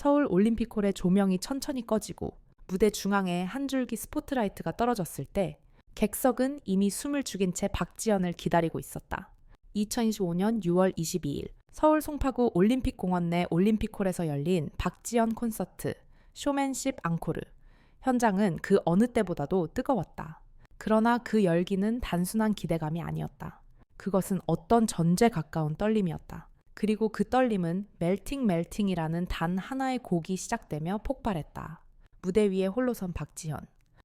서울 올림픽홀의 조명이 천천히 꺼지고 무대 중앙에 한 줄기 스포트라이트가 떨어졌을 때 객석은 이미 숨을 죽인 채 박지연을 기다리고 있었다. 2025년 6월 22일 서울 송파구 올림픽공원 내 올림픽홀에서 열린 박지연 콘서트 쇼맨십 앙코르. 현장은 그 어느 때보다도 뜨거웠다. 그러나 그 열기는 단순한 기대감이 아니었다. 그것은 어떤 전제 가까운 떨림이었다. 그리고 그 떨림은 멜팅 멜팅이라는 단 하나의 곡이 시작되며 폭발했다. 무대 위에 홀로 선 박지현.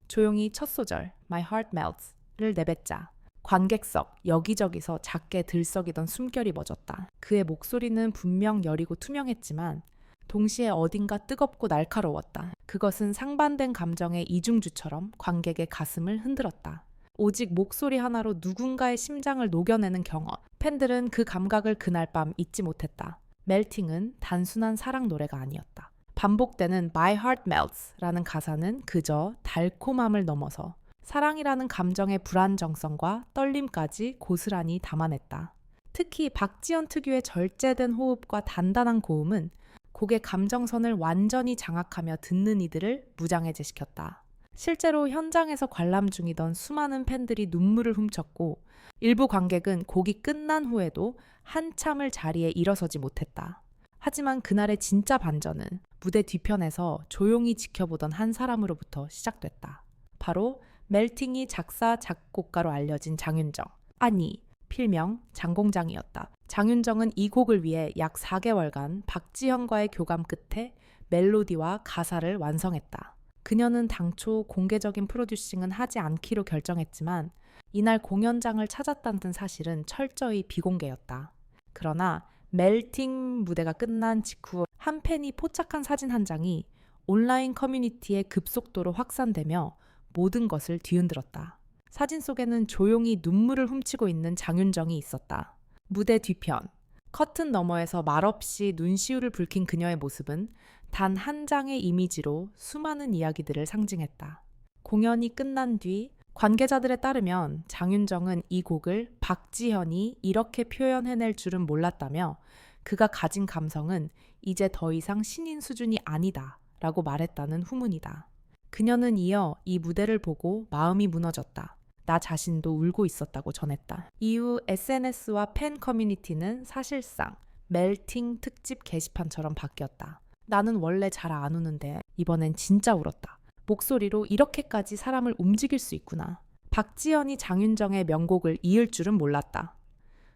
조용히 첫 소절 My Heart Melts를 내뱉자 관객석 여기저기서 작게 들썩이던 숨결이 멎었다. 그의 목소리는 분명 여리고 투명했지만 동시에 어딘가 뜨겁고 날카로웠다. 그것은 상반된 감정의 이중주처럼 관객의 가슴을 흔들었다. 오직 목소리 하나로 누군가의 심장을 녹여내는 경험. 팬들은 그 감각을 그날 밤 잊지 못했다. 멜팅은 단순한 사랑 노래가 아니었다. 반복되는 My Heart Melts라는 가사는 그저 달콤함을 넘어서 사랑이라는 감정의 불안정성과 떨림까지 고스란히 담아냈다. 특히 박지연 특유의 절제된 호흡과 단단한 고음은 곡의 감정선을 완전히 장악하며 듣는 이들을 무장해제시켰다. 실제로 현장에서 관람 중이던 수많은 팬들이 눈물을 훔쳤고 일부 관객은 곡이 끝난 후에도 한참을 자리에 일어서지 못했다. 하지만 그날의 진짜 반전은 무대 뒤편에서 조용히 지켜보던 한 사람으로부터 시작됐다. 바로 멜팅이 작사 작곡가로 알려진 장윤정. 아니, 필명 장공장이었다. 장윤정은 이 곡을 위해 약 4개월간 박지현과의 교감 끝에 멜로디와 가사를 완성했다. 그녀는 당초 공개적인 프로듀싱은 하지 않기로 결정했지만 이날 공연장을 찾았다는 사실은 철저히 비공개였다. 그러나 멜팅 무대가 끝난 직후 한 팬이 포착한 사진 한 장이 온라인 커뮤니티에 급속도로 확산되며 모든 것을 뒤흔들었다. 사진 속에는 조용히 눈물을 훔치고 있는 장윤정이 있었다. 무대 뒤편. 커튼 너머에서 말없이 눈시울을 붉힌 그녀의 모습은 단 한 장의 이미지로 수많은 이야기들을 상징했다. 공연이 끝난 뒤 관계자들에 따르면 장윤정은 이 곡을 박지현이 이렇게 표현해낼 줄은 몰랐다며 그가 가진 감성은 이제 더 이상 신인 수준이 아니다 라고 말했다는 후문이다. 그녀는 이어 이 무대를 보고 마음이 무너졌다. 나 자신도 울고 있었다고 전했다. 이후 SNS와 팬 커뮤니티는 사실상 멜팅 특집 게시판처럼 바뀌었다. 나는 원래 잘 안 우는데 이번엔 진짜 울었다. 목소리로 이렇게까지 사람을 움직일 수 있구나. 박지연이 장윤정의 명곡을 이을 줄은 몰랐다.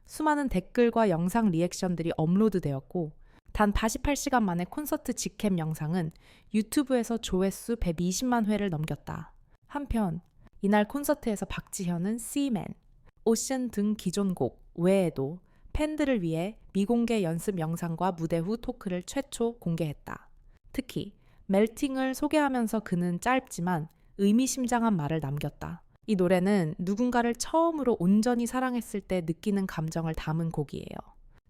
수많은 댓글과 영상 리액션들이 업로드되었고 단 48시간 만에 콘서트 직캠 영상은 유튜브에서 조회수 120만 회를 넘겼다. 한편 이날 콘서트에서 박지현은 Seaman, 오션 등 기존 곡 외에도 팬들을 위해 미공개 연습 영상과 무대 후 토크를 최초 공개했다. 특히 멜팅을 소개하면서 그는 짧지만 의미심장한 말을 남겼다. 이 노래는 누군가를 처음으로 온전히 사랑했을 때 느끼는 감정을 담은 곡이에요.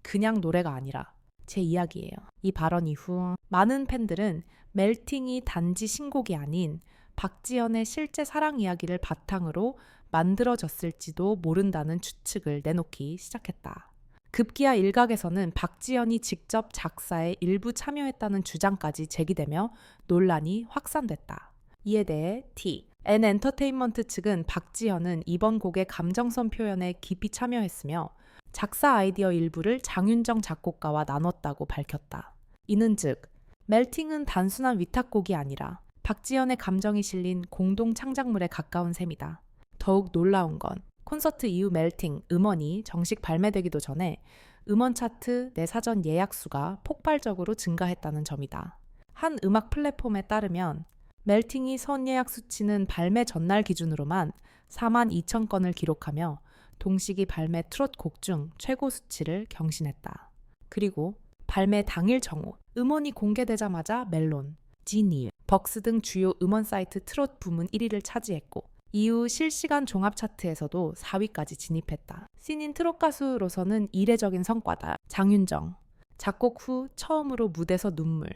그냥 노래가 아니라 제 이야기예요. 이 발언 이후 많은 팬들은 멜팅이 단지 신곡이 아닌 박지연의 실제 사랑 이야기를 바탕으로 만들어졌을지도 모른다는 추측을 내놓기 시작했다. 급기야 일각에서는 박지연이 직접 작사에 일부 참여했다는 주장까지 제기되며 논란이 확산됐다. 이에 대해 T, N 엔터테인먼트 측은 박지연은 이번 곡의 감정선 표현에 깊이 참여했으며 작사 아이디어 일부를 장윤정 작곡가와 나눴다고 밝혔다. 이는 즉, 멜팅은 단순한 위탁곡이 아니라 박지연의 감정이 실린 공동 창작물에 가까운 셈이다. 더욱 놀라운 건 콘서트 이후 멜팅 음원이 정식 발매되기도 전에 음원 차트 내 사전 예약 수가 폭발적으로 증가했다는 점이다. 한 음악 플랫폼에 따르면 멜팅이 선 예약 수치는 발매 전날 기준으로만 4만 2천 건을 기록하며 동시기 발매 트롯 곡 중 최고 수치를 경신했다. 그리고 발매 당일 정오, 음원이 공개되자마자 멜론, 지닐, 벅스 등 주요 음원 사이트 트롯 부문 1위를 차지했고 이후 실시간 종합 차트에서도 4위까지 진입했다. 신인 트롯 가수로서는 이례적인 성과다. 장윤정. 작곡 후 처음으로 무대서 눈물.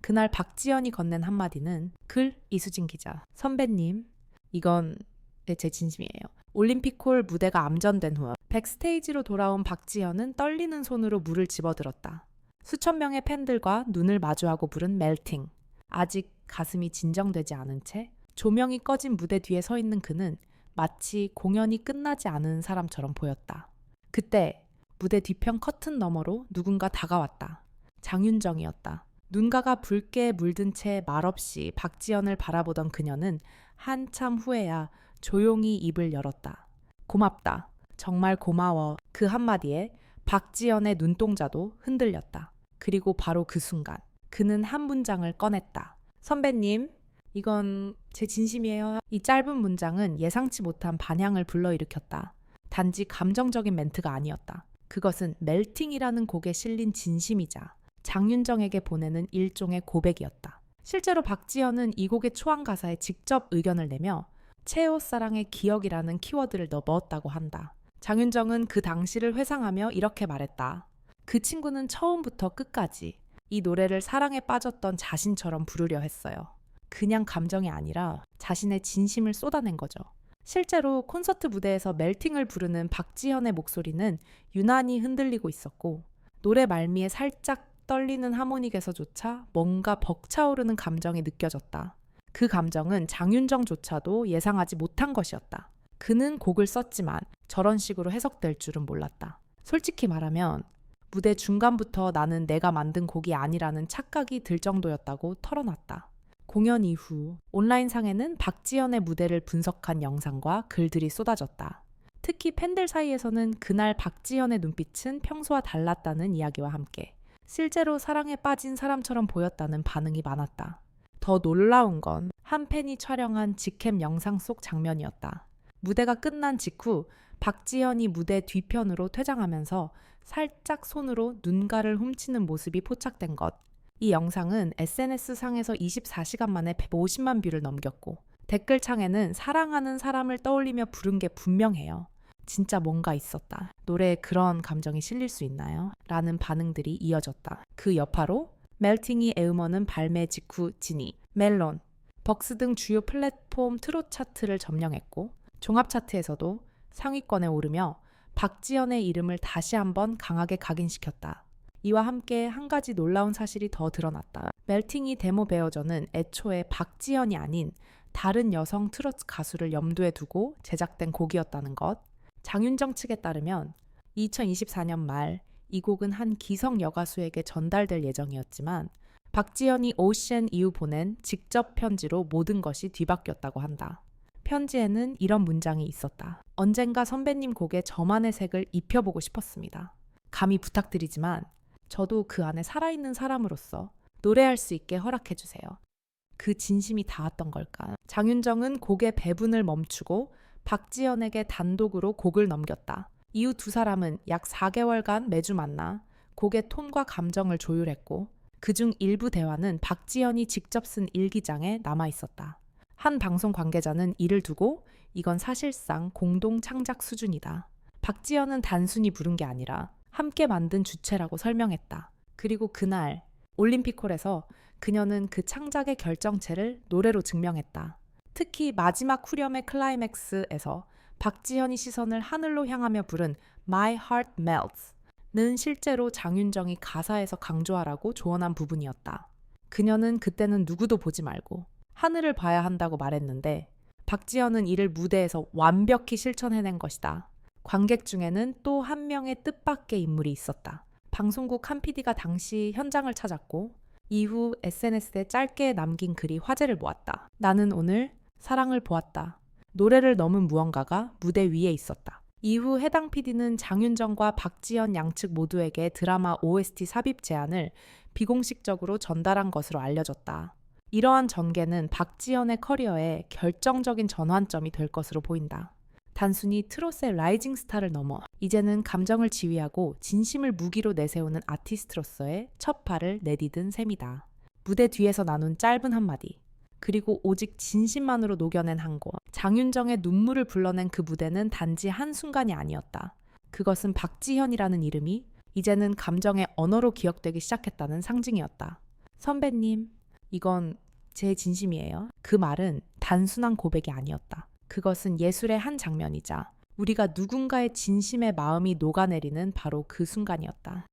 그날 박지연이 건넨 한마디는 글 이수진 기자. 선배님, 이건 제 진심이에요. 올림픽홀 무대가 암전된 후 백스테이지로 돌아온 박지현은 떨리는 손으로 물을 집어들었다. 수천 명의 팬들과 눈을 마주하고 부른 멜팅. 아직 가슴이 진정되지 않은 채 조명이 꺼진 무대 뒤에 서 있는 그는 마치 공연이 끝나지 않은 사람처럼 보였다. 그때 무대 뒤편 커튼 너머로 누군가 다가왔다. 장윤정이었다. 눈가가 붉게 물든 채 말없이 박지연을 바라보던 그녀는 한참 후에야 조용히 입을 열었다. 고맙다. 정말 고마워. 그 한마디에 박지연의 눈동자도 흔들렸다. 그리고 바로 그 순간 그는 한 문장을 꺼냈다. 선배님, 이건 제 진심이에요. 이 짧은 문장은 예상치 못한 반향을 불러일으켰다. 단지 감정적인 멘트가 아니었다. 그것은 멜팅이라는 곡에 실린 진심이자 장윤정에게 보내는 일종의 고백이었다. 실제로 박지연은 이 곡의 초안 가사에 직접 의견을 내며 최애사랑의 기억이라는 키워드를 넣었다고 한다. 장윤정은 그 당시를 회상하며 이렇게 말했다. 그 친구는 처음부터 끝까지 이 노래를 사랑에 빠졌던 자신처럼 부르려 했어요. 그냥 감정이 아니라 자신의 진심을 쏟아낸 거죠. 실제로 콘서트 무대에서 멜팅을 부르는 박지현의 목소리는 유난히 흔들리고 있었고 노래 말미에 살짝 떨리는 하모닉에서조차 뭔가 벅차오르는 감정이 느껴졌다. 그 감정은 장윤정조차도 예상하지 못한 것이었다. 그는 곡을 썼지만 저런 식으로 해석될 줄은 몰랐다. 솔직히 말하면 무대 중간부터 나는 내가 만든 곡이 아니라는 착각이 들 정도였다고 털어놨다. 공연 이후 온라인상에는 박지연의 무대를 분석한 영상과 글들이 쏟아졌다. 특히 팬들 사이에서는 그날 박지연의 눈빛은 평소와 달랐다는 이야기와 함께 실제로 사랑에 빠진 사람처럼 보였다는 반응이 많았다. 더 놀라운 건 한 팬이 촬영한 직캠 영상 속 장면이었다. 무대가 끝난 직후 박지연이 무대 뒤편으로 퇴장하면서 살짝 손으로 눈가를 훔치는 모습이 포착된 것. 이 영상은 SNS 상에서 24시간 만에 150만 뷰를 넘겼고 댓글창에는 사랑하는 사람을 떠올리며 부른 게 분명해요. 진짜 뭔가 있었다. 노래에 그런 감정이 실릴 수 있나요? 라는 반응들이 이어졌다. 그 여파로 멜팅이 애음어는 발매 직후 지니, 멜론, 벅스 등 주요 플랫폼 트롯 차트를 점령했고 종합 차트에서도 상위권에 오르며 박지연의 이름을 다시 한번 강하게 각인시켰다. 이와 함께 한 가지 놀라운 사실이 더 드러났다. 멜팅이 데모 베어전은 애초에 박지연이 아닌 다른 여성 트로트 가수를 염두에 두고 제작된 곡이었다는 것. 장윤정 측에 따르면 2024년 말 이 곡은 한 기성 여가수에게 전달될 예정이었지만 박지연이 오션 이후 보낸 직접 편지로 모든 것이 뒤바뀌었다고 한다. 편지에는 이런 문장이 있었다. 언젠가 선배님 곡에 저만의 색을 입혀보고 싶었습니다. 감히 부탁드리지만 저도 그 안에 살아있는 사람으로서 노래할 수 있게 허락해주세요. 그 진심이 닿았던 걸까? 장윤정은 곡의 배분을 멈추고 박지연에게 단독으로 곡을 넘겼다. 이후 두 사람은 약 4개월간 매주 만나 곡의 톤과 감정을 조율했고 그중 일부 대화는 박지연이 직접 쓴 일기장에 남아 있었다. 한 방송 관계자는 이를 두고 이건 사실상 공동 창작 수준이다. 박지연은 단순히 부른 게 아니라 함께 만든 주체라고 설명했다. 그리고 그날 올림픽홀에서 그녀는 그 창작의 결정체를 노래로 증명했다. 특히 마지막 후렴의 클라이맥스에서 박지현이 시선을 하늘로 향하며 부른 My Heart Melts 는 실제로 장윤정이 가사에서 강조하라고 조언한 부분이었다. 그녀는 그때는 누구도 보지 말고 하늘을 봐야 한다고 말했는데 박지현은 이를 무대에서 완벽히 실천해낸 것이다. 관객 중에는 또 한 명의 뜻밖의 인물이 있었다. 방송국 한 PD가 당시 현장을 찾았고 이후 SNS에 짧게 남긴 글이 화제를 모았다. 나는 오늘 사랑을 보았다. 노래를 넘은 무언가가 무대 위에 있었다. 이후 해당 PD는 장윤정과 박지연 양측 모두에게 드라마 OST 삽입 제안을 비공식적으로 전달한 것으로 알려졌다. 이러한 전개는 박지연의 커리어에 결정적인 전환점이 될 것으로 보인다. 단순히 트롯의 라이징 스타를 넘어 이제는 감정을 지휘하고 진심을 무기로 내세우는 아티스트로서의 첫 발을 내디딘 셈이다. 무대 뒤에서 나눈 짧은 한마디, 그리고 오직 진심만으로 녹여낸 한 곡. 장윤정의 눈물을 불러낸 그 무대는 단지 한순간이 아니었다. 그것은 박지현이라는 이름이 이제는 감정의 언어로 기억되기 시작했다는 상징이었다. 선배님, 이건 제 진심이에요. 그 말은 단순한 고백이 아니었다. 그것은 예술의 한 장면이자 우리가 누군가의 진심의 마음이 녹아내리는 바로 그 순간이었다.